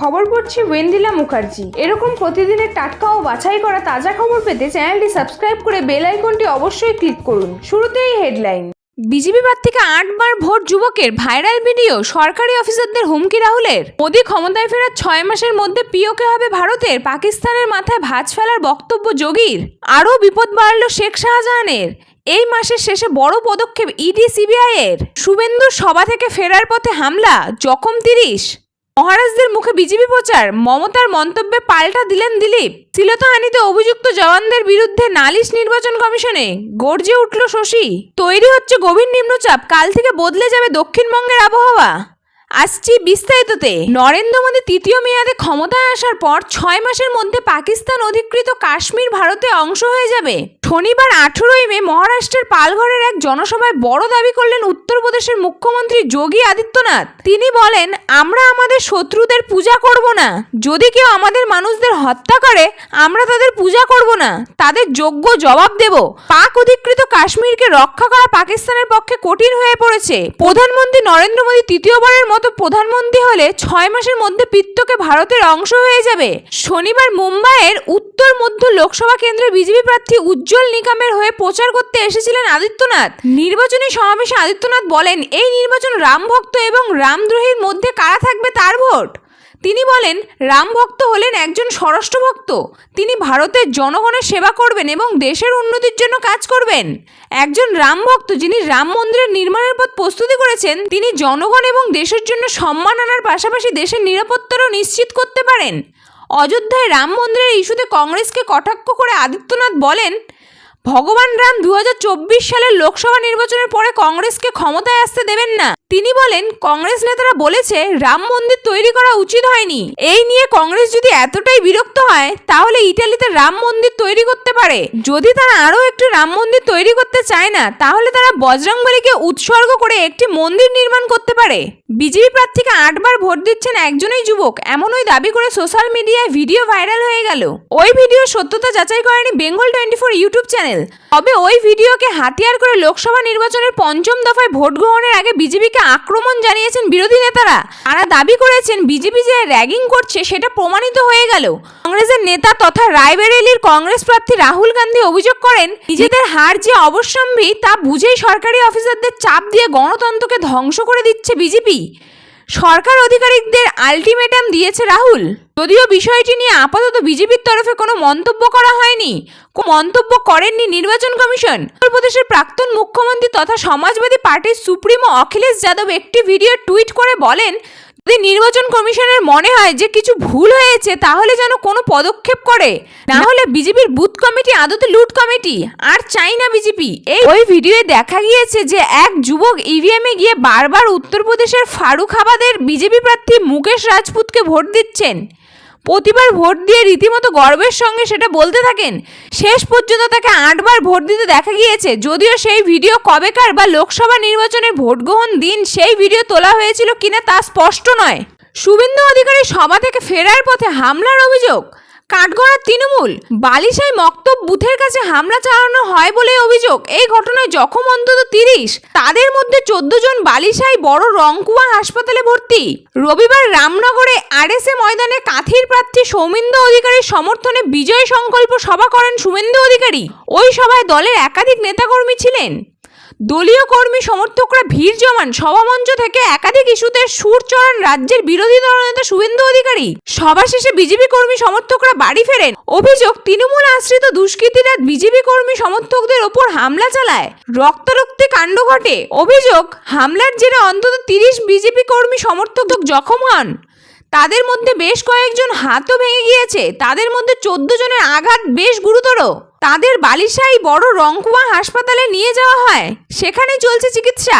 খবর পড়ছি ওয়েন্দিলা মুখার্জি। এরকম প্রতিদিনের টাটকা ও বাছাই করা তাজা খবর পেতে চ্যানেলটি সাবস্ক্রাইব করে বেল আইকনটি অবশ্যই ক্লিক করুন। শুরুতেই হেডলাইন। বিজেপি প্রার্থীকে আটবার ভোট যুবকের ভাইরাল ভিডিও সরকারি অফিসারদের হুমকি রাহুলের। মোদী ক্ষমতায় ফেরার ছয় মাসের মধ্যে পিওকে হবে ভারতের। পাকিস্তানের মাথায় ভাঁজ ফেলার বক্তব্য যোগীর। আরও বিপদ বাড়ল শেখ শাহজাহানের। এই মাসের শেষে বড় পদক্ষেপ ইডি সিবিআই এর শুভেন্দুর সভা থেকে ফেরার পথে হামলা, জখম তিরিশ। মহারাজদের মুখে বিজেপি প্রচার, মমতার মন্তব্যে পাল্টা দিলেন দিলীপ। শ্লীলতাহানিতে অভিযুক্ত জওয়ানদের বিরুদ্ধে নালিশ নির্বাচন কমিশনে, গর্জে উঠল শশী। তৈরি হচ্ছে গভীর নিম্নচাপ, কাল থেকে বদলে যাবে দক্ষিণবঙ্গের আবহাওয়া। আসছি বিস্তারিততে। নরেন্দ্র মোদী তৃতীয় মেয়াদে ক্ষমতায় আসার পর ছয় মাসের মধ্যে পাকিস্তান অধিকৃত কাশ্মীর ভারতে অংশ হয়ে যাবে। শনিবার আঠেরোই মে মহারাষ্ট্রের পালঘরের এক জনসভায় বড় দাবি করলেন উত্তরপ্রদেশের মুখ্যমন্ত্রী যোগী আদিত্যনাথ। তিনি বলেন, আমরা আমাদের শত্রুদের পূজা করব না। যদি কেউ আমাদের মানুষদের হত্যা করে, আমরা তাদের পূজা করব না। তাদের যোগ্য জবাব দেব। পাক অধিকৃত কাশ্মীরকে রক্ষা করা পাকিস্তানের পক্ষে কঠিন হয়ে পড়েছে। প্রধানমন্ত্রী নরেন্দ্র মোদী তৃতীয়বারের মতো প্রধানমন্ত্রী হলে ছয় মাসের মধ্যে পিত্তকে ভারতের অংশ হয়ে যাবে। শনিবার মুম্বাইয়ের উত্তর মধ্য লোকসভা কেন্দ্রের বিজেপি প্রার্থী উজ্জ্বল নিকামের হয়ে প্রচার করতে এসেছিলেন আদিত্যনাথ। নির্বাচনী সমাবেশে আদিত্যনাথ বলেন, এই নির্বাচন রাম ভক্ত এবং রামদ্রোহীর মধ্যে কারা থাকবে তার ভোট? তিনি বলেন, রাম ভক্ত হলেন একজন স্বরাষ্ট্র ভক্ত তিনি ভারতের জনগণের সেবা করবেন এবং দেশের উন্নতির জন্য কাজ করবেন। একজন রাম ভক্ত যিনি রাম মন্দিরের নির্মাণের পথ প্রস্তুতি করেছেন, তিনি জনগণ এবং দেশের জন্য সম্মান আনার পাশাপাশি দেশের নিরাপত্তারও নিশ্চিত করতে পারেন। অযোধ্যায় রাম মন্দিরের ইস্যুতে কংগ্রেসকে কটাক্ষ করে আদিত্যনাথ বলেন ভগবান রাম দু হাজার চব্বিশ সালের লোকসভা নির্বাচনের পরে কংগ্রেসকে ক্ষমতায় আসতে দেবেন না। তিনি বলেন, কংগ্রেস নেতারা বলেছে, রাম মন্দির তৈরি করা উচিত হয়নি। এই নিয়ে কংগ্রেস যদি এতটাই বিরক্ত হয়, তাহলে ইটালিতে রাম মন্দির তৈরি করতে পারে। যদি তারা আরও একটি রাম মন্দির তৈরি করতে চায় না, তাহলে তারা বজরংবলীকে উৎসর্গ করে একটি মন্দির নির্মাণ করতে পারে। বিজেপি প্রার্থীকে আটবার ভোট দিচ্ছেন একজনই যুবক। এমনই দাবি করে সোশ্যাল মিডিয়ায় ভিডিও ভাইরাল হয়ে গেল। ওই ভিডিও সত্যতা যাচাই করেনি Bengal twenty four YouTube channel. তবে ওই ভিডিওকে হাতিয়ার করে লোকসভা নির্বাচনের পঞ্চম দফায় ভোট গ্রহণের আগে বিজেপিকে আক্রমণ জানিয়েছেন বিরোধী নেতারা। তারা দাবি করেছেন, বিজেপি যে র্যাগিং করছে সেটা প্রমাণিত হয়ে গেল। কংগ্রেসের নেতা তথা রায়বেরেলির কংগ্রেস প্রার্থী রাহুল গান্ধী অভিযোগ করেন, নিজেদের হার যে অবশ্যম্ভী তা বুঝেই সরকারি অফিসারদের চাপ দিয়ে গণতন্ত্রকে ধ্বংস করে দিচ্ছে বিজেপি। সরকার আধিকারিকদের আলটিমেটাম দিয়েছে রাহুল। যদিও বিষয়টি নিয়ে আপাতত বিজেপির তরফে কোনো মন্তব্য করা হয়নি মন্তব্য করেননি নির্বাচন কমিশন। উত্তরপ্রদেশের প্রাক্তন মুখ্যমন্ত্রী তথা সমাজবাদী পার্টির সুপ্রিমো অখিলেশ যাদব একটি ভিডিও টুইট করে বলেন, যদি নির্বাচন কমিশনের মনে হয় যে কিছু ভুল হয়েছে, তাহলে যেন কোনো পদক্ষেপ করে। না হলে বিজেপির বুথ কমিটি, আদতে লুট কমিটি। আর চাই না বিজেপি। এই ওই ভিডিওয়ে দেখা গিয়েছে যে এক যুবক ইভিএমে গিয়ে বারবার উত্তরপ্রদেশের ফারুখাবাদের বিজেপি প্রার্থী মুকেশ রাজপুতকে ভোট দিচ্ছেন। প্রতিবার ভোট দিয়ে রীতিমতো গর্বের সঙ্গে সেটা বলতে থাকেন, শেষ পর্যন্ত তাকে আটবার ভোট দিতে দেখা গিয়েছে। যদিও সেই ভিডিও কবেকার বা লোকসভা নির্বাচনের ভোট গ্রহণ দিন সেই ভিডিও তোলা হয়েছিল কিনা তা স্পষ্ট নয়। শুভেন্দু অধিকারী সভা থেকে ফেরার পথে হামলার অভিযোগ। কাঠগড়ার তৃণমূল। বালিশাই মক্তব বুথের কাছে হামলা চালানো হয় বলে অভিযোগ। এই ঘটনায় জখম অন্তত তিরিশ। তাদের মধ্যে চোদ্দ জন বালিশাই, বড় রংকুয়া হাসপাতালে ভর্তি। রবিবার রামনগরে আরএসএ ময়দানে কাঁথির প্রার্থী সৌমিন্দ অধিকারীর সমর্থনে বিজয় সংকল্প সভা করেন শুভেন্দু অধিকারী। ওই সভায় দলের একাধিক নেতাকর্মী ছিলেন। দলীয় কর্মী সমর্থকরা ভিড় জমান সভামঞ্চ থেকে একাধিক ইস্যুতে সুর চড়ান রাজ্যের বিরোধী দলনেতা শুভেন্দু অধিকারী। সভা শেষে বিজেপি কর্মী সমর্থকরা বাড়ি ফেরেন। অভিযোগ, তৃণমূল আশ্রিত দুষ্কৃতীরা বিজেপি কর্মী সমর্থকদের ওপর হামলা চালায়। রক্তারক্তি কাণ্ড ঘটে। অভিযোগ, হামলার জেরে অন্তত তিরিশ বিজেপি কর্মী সমর্থক জখম হন। তাদের মধ্যে বেশ কয়েকজন হাতও ভেঙে গিয়েছে। তাদের মধ্যে চোদ্দ জনের আঘাত বেশ গুরুতর। তাদের বালিশাই বড় রংকুয়া হাসপাতালে নিয়ে যাওয়া হয়। সেখানে চলছে চিকিৎসা।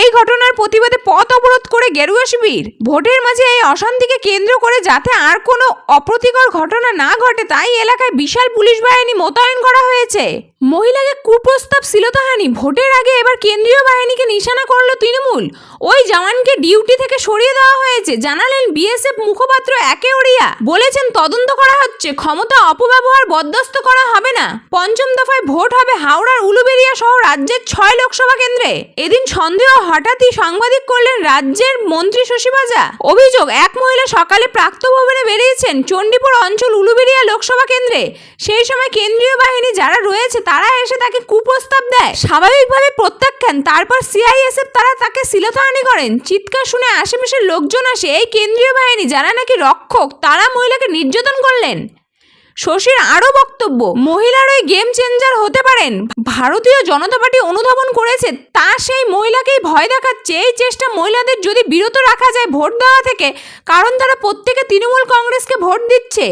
এই ঘটনার প্রতিবাদে পথ অবরোধ করে গেরুয়া শিবির। ভোটের মাঝে এই অশান্তিকে কেন্দ্র করে যাতে আর কোনো অপ্রতিকর ঘটনা না ঘটে, তাই এলাকায় বিশাল পুলিশ বাহিনী মোতায়েন করা হয়েছে। মহিলাকে কুপ্রস্তাব শ্লীলতাহানি ভোটের আগে এবার কেন্দ্রীয় বাহিনীকে নিশানা করল তৃণমূল। ওই জওয়ানকে ডিউটি থেকে সরিয়ে দেওয়া হয়েছে। জানালেন বিএসএফ মুখপাত্র একে ওড়িয়া। বলেছেন, তদন্ত করা হচ্ছে। ক্ষমতা অপব্যবহার বরদাস্ত করা হবে না। পঞ্চম দফায় ভোট হবে হাওড়ার উলুবেরিয়া সহ রাজ্যের ছয় লোকসভা কেন্দ্রে। এদিন সন্দেহ হঠাৎই সাংবাদিক করলেন রাজ্যের মন্ত্রী শশীবাজা। অভিযোগ, এক মহিলা সকালে প্রাক্ত ভবনে বেরিয়েছেন, চণ্ডীপুর অঞ্চল উলুবেরিয়া লোকসভা কেন্দ্রে। সেই সময় কেন্দ্রীয় বাহিনী যারা রয়েছে, তারা এসে তাকে কুপ্রস্তাব দেয়। স্বাভাবিকভাবে প্রত্যাখ্যান, তারপর সিআইএসএফ তারা তাকে শিলতাহানি করেন। চিৎকার শুনে আশেপাশের লোকজন আসে। এই কেন্দ্রীয় বাহিনী, যারা নাকি রক্ষক, তারা মহিলাকে নির্যাতন করলেন। শশীর আরও বক্তব্য, মহিলার ওই গেম চেঞ্জার হতে পারেন। ভারতীয় জনতা পার্টি অনুধাবন করেছে, তা সেই মহিলাকেই ভয় দেখাচ্ছে। এই চেষ্টা মহিলাদের যদি বিরত রাখা যায় ভোট দেওয়া থেকে, কারণ তারা প্রত্যেকে তৃণমূল কংগ্রেসকে ভোট দিচ্ছে।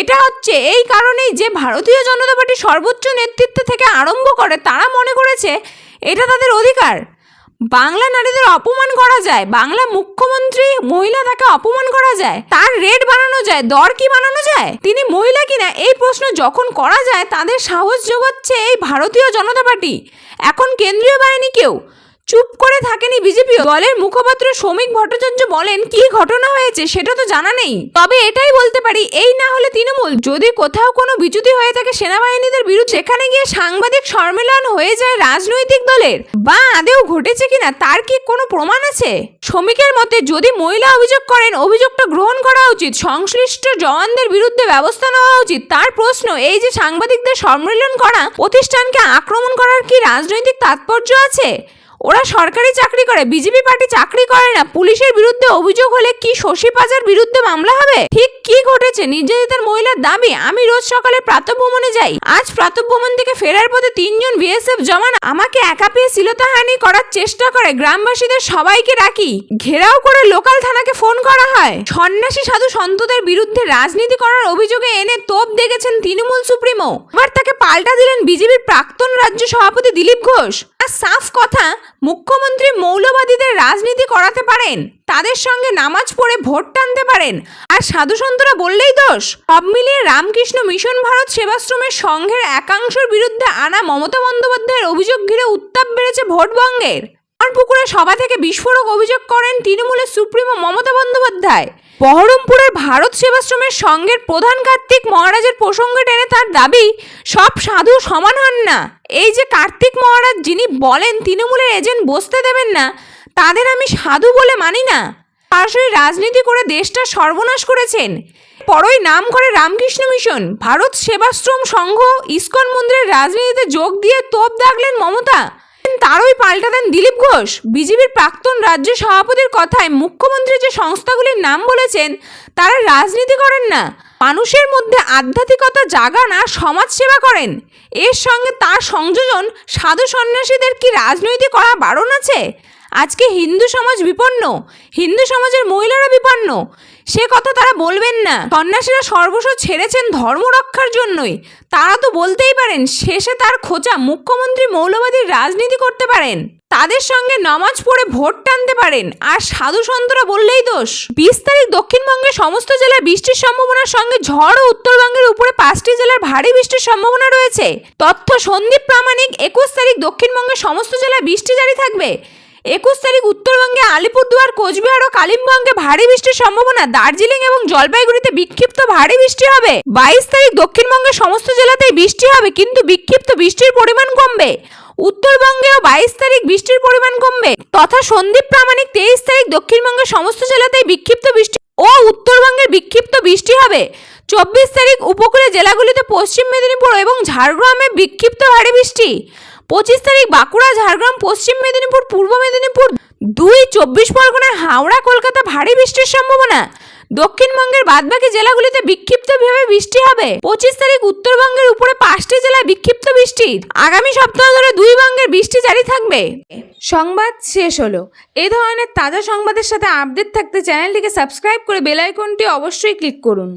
এটা হচ্ছে এই কারণেই যে ভারতীয় জনতা পার্টি সর্বোচ্চ নেতৃত্ব থেকে আরম্ভ করে, তারা মনে করেছে এটা তাদের অধিকার। বাংলা নারীদের অপমান করা যায়, বাংলা মুখ্যমন্ত্রী মহিলা তাকে অপমান করা যায়, তার রেট বানানো যায়, দর কি বানানো যায়? তিনি মহিলা কিনা? এই প্রশ্ন যখন করা যায়, তাদের সাহস যোগাচ্ছে এই ভারতীয় জনতা পার্টি। এখন কেন্দ্রীয় বাহিনীকেও চুপ করে থাকেনি বিজেপি দলের মুখপাত্র শ্রমিক ভট্টাচার্য বলেন, কি ঘটনা হয়েছে সেটা তো জানা নেই। তবে এটাই বলতে পারি, এই না হলে তৃণমূল, যদি কোথাও কোনো বিচ্যুতি হয়ে থাকে সেনাবাহিনীদের বিরুদ্ধে, সেখানে গিয়ে সাংবাদিক সম্মেলন হয়ে যায় রাজনৈতিক দলের। বা আদেও ঘটেছে কিনা, তার কি কোনো প্রমাণ আছে? শ্রমিকের মতে, যদি মহিলা অভিযোগ করেন, অভিযোগটা গ্রহণ করা উচিত। সংশ্লিষ্ট জওয়ানদের বিরুদ্ধে ব্যবস্থা নেওয়া উচিত। তার প্রশ্ন, এই যে সাংবাদিকদের সম্মেলন করা, প্রতিষ্ঠানকে আক্রমণ করার কি রাজনৈতিক তাৎপর্য আছে? ওরা সরকারি চাকরি করে, বিজেপি পার্টি চাকরি করে না। পুলিশের বিরুদ্ধে অভিযোগ হলে কি শশী পাজার বিরুদ্ধে মামলা হবে? ঠিক কি ঘটেছে? নির্যাতিতার মহিলার দাবি, আমি রোজ সকালে প্রাতঃভ্রমণে যাই। আজ প্রাতভ্রমণ থেকে ফেরার পথে তিনজন বিএসএফ জমান আমাকে একা পেয়ে শ্লীলতাহানি করার চেষ্টা করে। গ্রামবাসীদের সবাইকে ডাকি, ঘেরাও করে লোকাল থানাকে ফোন করা হয়। সন্ন্যাসী সাধু সন্তদের বিরুদ্ধে রাজনীতি করার অভিযোগে এনে তোপ দেখেছেন তৃণমূল সুপ্রিমো। এবার তাকে পাল্টা দিলেন বিজেপির প্রাক্তন রাজ্য সভাপতি দিলীপ ঘোষ। সাফ কথা মুখ্যমন্ত্রী মৌলবাদীদের রাজনীতি করাতে পারেন, তাদের সঙ্গে নামাজ পড়ে ভোট টানতে পারেন। আর সাধু সন্তরা বললেই দোষ, সব মিলিয়ে রামকৃষ্ণ মিশন ভারত সেবাশ্রমের সংঘের একাংশের বিরুদ্ধে আনা মমতা বন্দ্যোপাধ্যায়ের অভিযোগ ঘিরে উত্তাপ বেড়েছে ভোটবঙ্গের। পুকুরে সভা থেকে বিস্ফোরক অভিযোগ করেন তৃণমূলের সুপ্রিমো মমতা বন্দ্যোপাধ্যায়। বহরমপুরের ভারত সেবাশ্রমের সঙ্গের প্রধান কার্তিক মহারাজের প্রসঙ্গে টেনে তার দাবি, সব সাধু সমান হন না। এই যে কার্তিক মহারাজ যিনি বলেন তৃণমূলের এজেন্ট বসতে দেবেন না, তাদের আমি সাধু বলে মানি না। সরাসরি রাজনীতি করে দেশটা সর্বনাশ করেছেন। পরই নাম করে রামকৃষ্ণ মিশন, ভারত সেবাশ্রম সংঘ, ইস্কন মন্দিরের রাজনীতিতে যোগ দিয়ে তোপ দাগলেন মমতা। তারই পাল্টা দেন দিলীপ ঘোষ। বিজেপির প্রাক্তন রাজ্য সভাপতির কথায় মুখ্যমন্ত্রী যে সংস্থাগুলির নাম বলেছেন, তারা রাজনীতি করেন না। মানুষের মধ্যে আধ্যাত্মিকতা জাগান আর সমাজসেবা করেন। এর সঙ্গে তার সংযোজন সাধু সন্ন্যাসীদের কি রাজনৈতিক করা বারণ আছে? আজকে হিন্দু সমাজ বিপন্ন। হিন্দু সমাজের মহিলারা বিপন্ন। সে কথা তারা বলবেন না। সন্ন্যাসীরা সর্বস্ব ছেড়েছেন ধর্ম রক্ষার জন্যই। তারা তো বলতেই পারেন, শেষে তার খোঁচা মুখ্যমন্ত্রী মৌলবাদীর রাজনীতি করতে পারেন। তাদের সঙ্গে নামাজ পড়ে ভোট টানতে পারেন। আর সাধু সন্তরা বললেই দোষ। বিশ তারিখ দক্ষিণবঙ্গের সমস্ত জেলায় বৃষ্টির সম্ভাবনার সঙ্গে ঝড় ও উত্তরবঙ্গের উপরে পাঁচটি জেলার ভারী বৃষ্টির সম্ভাবনা রয়েছে। তথ্য সন্দীপ প্রামাণিক, একুশ তারিখ দক্ষিণবঙ্গের সমস্ত জেলায় বৃষ্টি জারি থাকবে। একুশ তারিখ উত্তরবঙ্গে আলিপুরদুয়ার, কোচবিহার ও কালিম্পংয়ে ভারী বৃষ্টির সম্ভাবনা। দার্জিলিং এবং জলপাইগুড়িতে বিক্ষিপ্ত ভারী বৃষ্টি হবে। বাইশ তারিখ দক্ষিণবঙ্গের সমস্ত জেলাতেই বৃষ্টি হবে, কিন্তু বিক্ষিপ্ত বৃষ্টির পরিমাণ কমবে। উত্তরবঙ্গেও বাইশ তারিখ বৃষ্টির পরিমাণ কমবে। তথা সন্দীপ প্রামাণিক তেইশ তারিখ দক্ষিণবঙ্গের সমস্ত জেলাতেই বিক্ষিপ্ত বৃষ্টি ও উত্তরবঙ্গের বিক্ষিপ্ত বৃষ্টি হবে। চব্বিশ তারিখ উপকূলীয় জেলাগুলিতে পশ্চিম মেদিনীপুর এবং ঝাড়গ্রামে বিক্ষিপ্ত ভারী বৃষ্টি। পঁচিশ তারিখ বাঁকুড়া, ঝাড়গ্রাম, পশ্চিম মেদিনীপুর, পূর্ব মেদিনীপুর, দুই চব্বিশ পরগনায় হাওড়া, কলকাতা, ভারী বৃষ্টির সম্ভাবনা। দক্ষিণবঙ্গের বাদবাকি জেলাগুলিতে বিক্ষিপ্তভাবে বৃষ্টি হবে। পঁচিশ তারিখ উত্তরবঙ্গের উপরে পাঁচটি জেলায় বিক্ষিপ্ত বৃষ্টি। আগামী সপ্তাহ ধরে দুই বঙ্গের বৃষ্টি জারি থাকবে। সংবাদ শেষ হলো। এই ধরনের তাজা সংবাদের সাথে আপডেট থাকতে চ্যানেলটিকে সাবস্ক্রাইব করে বেল আইকনটি অবশ্যই ক্লিক করুন।